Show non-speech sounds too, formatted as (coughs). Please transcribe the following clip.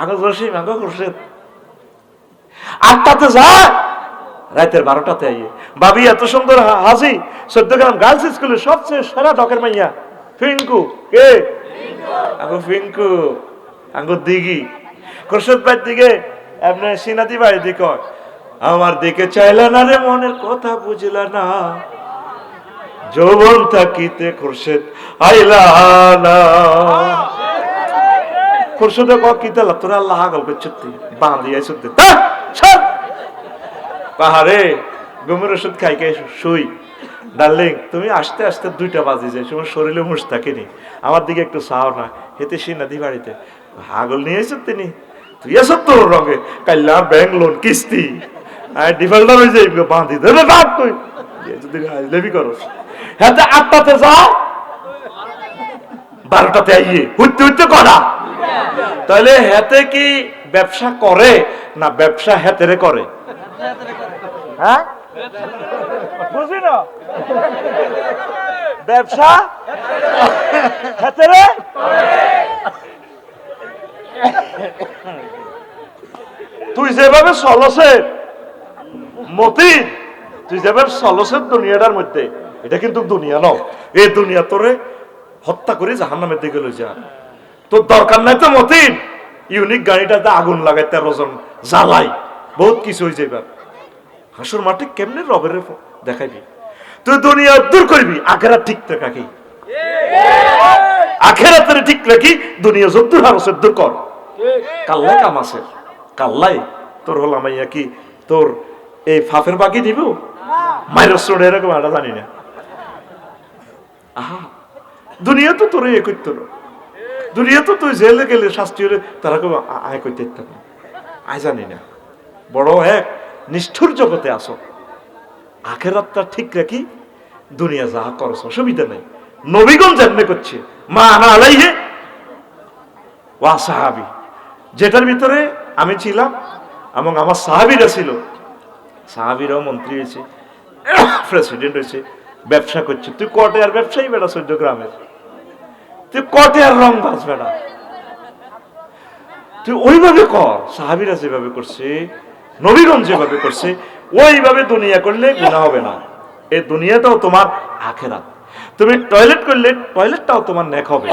আগো রসিম আগো করছে আটটাতে যা, রাতের বারোটাতে আইয়ে। বাবি, এত সুন্দর হাসি। চোদ্দ গ্রাম গার্লস স্কুলের সবচেয়ে সেরা ডকের মাইয়া। ফিঙ্কু, কে? আগো ফিঙ্কু আগো দিঘি। খোরশেদ ভাইয়ের দিকে আপনার সিনাতি ভাই দিকে আমার দিকে চাইলা না রে মনের কথা বুঝলা না। যৌবন থাকিতে খোরশেদ আইলা না। খোরশেদে ক কিতা তোরা আল্লাহ আগল পাহাড়ে ওষুধ খাই শুই। ডার্লিং, তুমি আসতে আসতে দুইটা বাজে যায়, তোমার শরীরে মুষ থাকেনি আমার দিকে একটু চাও না হেতে সে নদী বাড়িতে। হাগল নিয়ে এসে তিনি তুই এসব তোর রঙে? কাল্লা ব্যাংক লোন কিস্তি। আর ডিফল্টার হয়ে যাই বাঁধি দেবে বাদ তুই। যদি লেবি করো হ্যাঁ আটটাতে যাও বারোটাতে আইয়ে। হুইতে হুইতে করা তাহলে হেতে কি ব্যবসা করে না ব্যবসা হেতেরে করে? হ্যাঁ? ব্যবসা হেতেরে? তুই যেভাবে চলছে, মতি, তুই যেভাবে চলছেন দুনিয়াটার মধ্যে, এটা কিন্তু দুনিয়া ন এই দুনিয়া তোরে হত্যা করে জাহান্নামের দিকে লই যা তোর দরকার নাই তো মতিন। ইউনিক গাড়িটাতে আগুন লাগাই তেরো জন জ্বালাই। বহুত কিছু হয়ে যাইবার। হাসুর মাঠে কেমনে রবের দেখাইবি? তুই দুনিয়া দূর করবি আখেরা ঠিক রাখি আখেরা তোরে ঠিক রাখি দুনিয়া যদ্দুর হারসের দূর কর। কাল্লাই কাম আছে। কাল্লাই তোর হলাম ইয়া কি, তোর এই ফাফের বাকি দিব? মাইরস রোড এরকম আমরা জানি না। আহা, দুনিয়া তো তোর এ করতো দুনিয়া তো তুই জেলে গেলে শাস্তি হলে তারা কেউ আয় করতে আয় জানি না। বড় এক নিষ্ঠুর জগতে আসো। আখেরাতটা ঠিক রাখি, দুনিয়া যা করছ, অসুবিধা নেই। নবীগণ যেমনি করছে। মা আনা আলাইহে ওয়া সাহাবি। যেটার ভিতরে আমি ছিলাম এবং আমার সাহাবিরা ছিল। সাহাবিরাও মন্ত্রী হয়েছে (coughs) প্রেসিডেন্ট হয়েছে, ব্যবসা করছে। তুই কটে আর ব্যবসায়ী বেড়া চোদ্দ গ্রামের। তুই কটে আর রং বাঁচবে না। তুই ওইভাবে কর, সাহাবিরা যেভাবে করছে নবীগঞ্জ যেভাবে করছে, ওইভাবে দুনিয়া করলে গুণা হবে না। এই দুনিয়াটাও তোমার আখেরাত। তুমি টয়লেট করলে টয়লেটটাও তোমার নেক হবে।